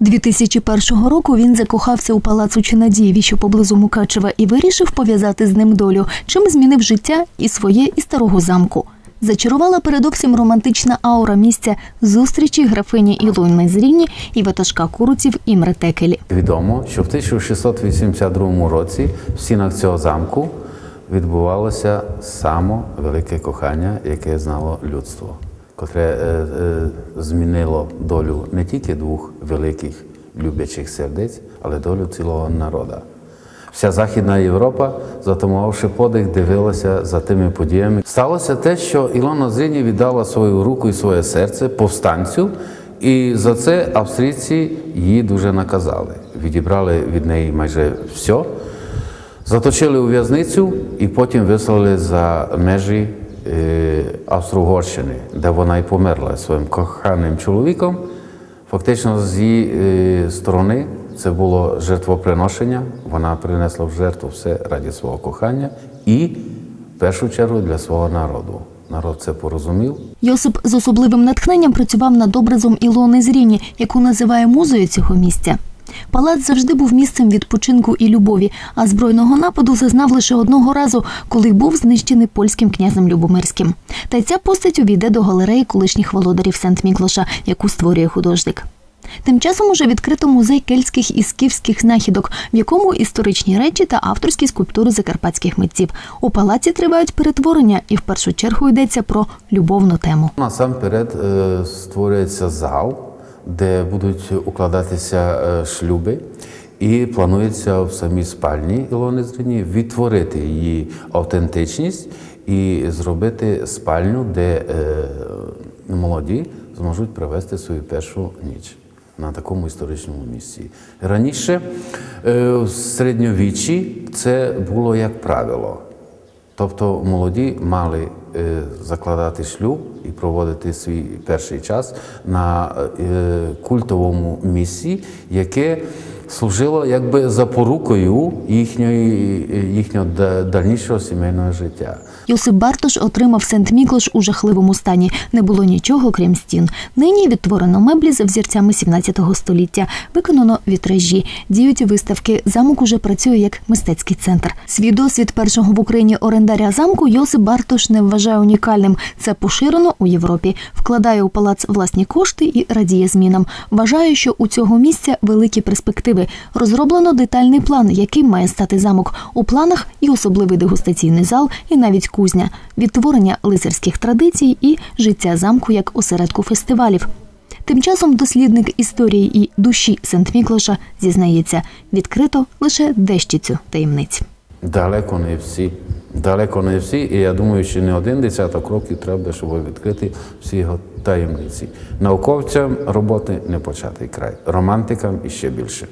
2001 року він закохався у палацу Чинадієві, що поблизу Мукачева, і вирішив пов'язати з ним долю, чим змінив життя і своє, і старого замку. Зачарувала передовсім романтична аура місця зустрічі графині Ілони Зріні і ватажка куруців Імре Текелі. Відомо, що в 1682 році в стінах цього замку відбувалося само велике кохання, яке знало людство, котре е, е, змінило долю не тільки двох великих любячих сердець, але долю цілого народу. Вся Західна Європа, затамувавши подих, дивилася за тими подіями. Сталося те, що Ілона Зріні віддала свою руку і своє серце повстанцю, і за це австрійці її дуже наказали. Відібрали від неї майже все, заточили у в'язницю і потім вислали за межі Австро-Угорщини, де вона і померла своїм коханим чоловіком. Фактично, з її е, сторони це було жертвоприношення. Вона принесла в жертву все раді свого кохання і в першу чергу для свого народу. Народ це порозумів. Йосип з особливим натхненням працював над образом Ілони Зріні, яку називає музою цього місця. Палац завжди був місцем відпочинку і любові, а збройного нападу зазнав лише одного разу, коли був знищений польським князем Любомирським. Та й ця постать увійде до галереї колишніх володарів Сент-Міклоша, яку створює художник. Тим часом уже відкрито музей кельтських і скіфських знахідок, в якому історичні речі та авторські скульптури закарпатських митців. У палаці тривають перетворення, і в першу чергу йдеться про любовну тему. Насамперед е, створюється зал, де будуть укладатися е, шлюби. І планується в самій спальні Ілони Зрині відтворити її автентичність і зробити спальню, де е, молоді зможуть провести свою першу ніч на такому історичному місці. Раніше е, в середньовіччі це було як правило. Тобто молоді мали закладати шлюб і проводити свій перший час на е, культовому місці, яке служило якби запорукою їхньої, їхнього дальнішого сімейного життя. Йосип Бартош отримав Сент-Міклош у жахливому стані. Не було нічого, крім стін. Нині відтворено меблі за взірцями 17 століття. Виконано вітражі. Діють виставки. Замок уже працює як мистецький центр. Свій досвід першого в Україні орендаря замку Йосип Бартош не вважає унікальним. Це поширено у Європі. Вкладає у палац власні кошти і радіє змінам. Вважає, що у цього місця великі перспективи. Розроблено детальний план, яким має стати замок. У планах і особливий дегустаційний зал, і навіть кузня, відтворення лицарських традицій і життя замку як осередку фестивалів. Тим часом дослідник історії і душі Сент-Міклоша зізнається, відкрито лише дещицю таємниць. Далеко не всі. Далеко не всі, і я думаю, що не один десяток років треба, щоб відкрити всі його таємниці. Науковцям роботи не початий край, романтикам іще більше.